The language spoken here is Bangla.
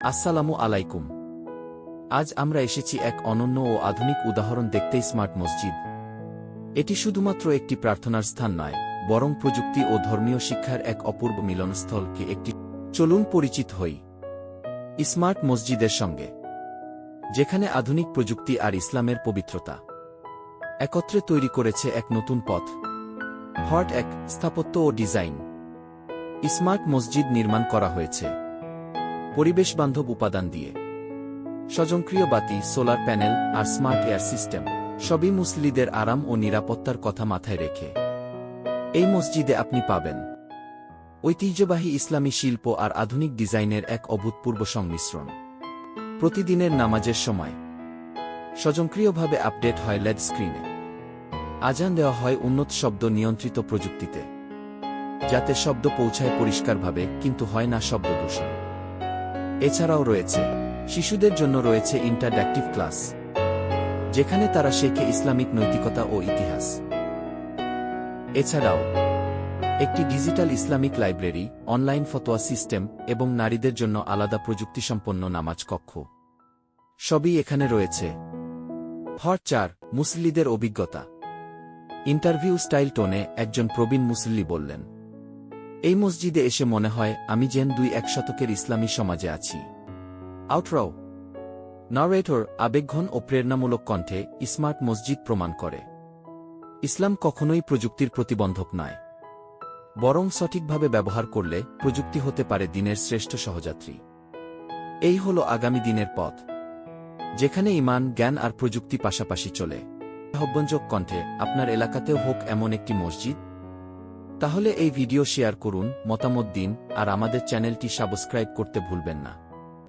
আসসালামু আলাইকুম। আজ আমরা এসেছি এক অনন্য ও আধুনিক উদাহরণ দেখতে স্মার্ট মসজিদ। এটি শুধুমাত্র একটি প্রার্থনার স্থান নয়, বরং প্রযুক্তি ও ধর্মীয় শিক্ষার এক অপূর্ব মিলনস্থলকে একটি চলুন পরিচিত হই। স্মার্ট মসজিদের সঙ্গে, যেখানে আধুনিক প্রযুক্তি আর ইসলামের পবিত্রতা একত্রে তৈরি করেছে এক নতুন পথ, হট এক স্থাপত্য ও ডিজাইন। স্মার্ট মসজিদ নির্মাণ করা হয়েছে। পরিবেশবান্ধব উপাদান দিয়ে। স্বজনক্রিয় বাতি, সোলার প্যানেল আর স্মার্ট এয়ার সিস্টেম, সবই মুসলিদের আরাম ও নিরাপত্তার কথা মাথায় রেখে। এই মসজিদে আপনি পাবেন ঐতিহ্যবাহী ইসলামী শিল্প আর আধুনিক ডিজাইনের এক অভূতপূর্ব সংমিশ্রণ। প্রতিদিনের নামাজের সময়। স্বজনক্রিয়ভাবে আপডেট হয় লেড স্ক্রিনে। আজান দেওয়া হয় উন্নত শব্দ নিয়ন্ত্রিত প্রযুক্তিতে। যাতে শব্দ পৌঁছায় পরিষ্কারভাবে, কিন্তু হয় না শব্দ দূষণ এছাড়াও রয়েছে, শিশুদের জন্য রয়েছে ইন্টারড্যাকটিভ ক্লাস যেখানে তারা শেখে ইসলামিক নৈতিকতা ও ইতিহাস। এছাড়াও, একটি ডিজিটাল ইসলামিক লাইব্রেরি অনলাইন ফতোয়া সিস্টেম এবং নারীদের জন্য আলাদা প্রযুক্তিসম্পন্ন নামাজ কক্ষ। সবই এখানে রয়েছে। হট চার, মুসল্লিদের অভিজ্ঞতা। ইন্টারভিউ স্টাইল টোনে একজন প্রবীণ মুসল্লি বললেন এই মসজিদে এসে মনে হয়, আমি যেন দুই এক শতকের ইসলামী সমাজে আছি। আউটরাও। নারেটর আবেগঘন ও প্রেরণামূলক কণ্ঠে স্মার্ট মসজিদ প্রমাণ করে। ইসলাম কখনোই প্রযুক্তির প্রতিবন্ধক নয়। বরং সঠিকভাবে ব্যবহার করলে প্রযুক্তি হতে পারে দিনের শ্রেষ্ঠ সহযাত্রী। এই হল আগামী দিনের পথ। যেখানে ইমান, জ্ঞান আর প্রযুক্তি পাশাপাশি চলে। আহ্বঞ্জক কণ্ঠে, আপনার এলাকাতেও হোক এমন একটি মসজিদ তাহলে এই ভিডিও শেয়ার করুন মতামত দিন আর আমাদের চ্যানেলটি সাবস্ক্রাইব করতে ভুলবেন না।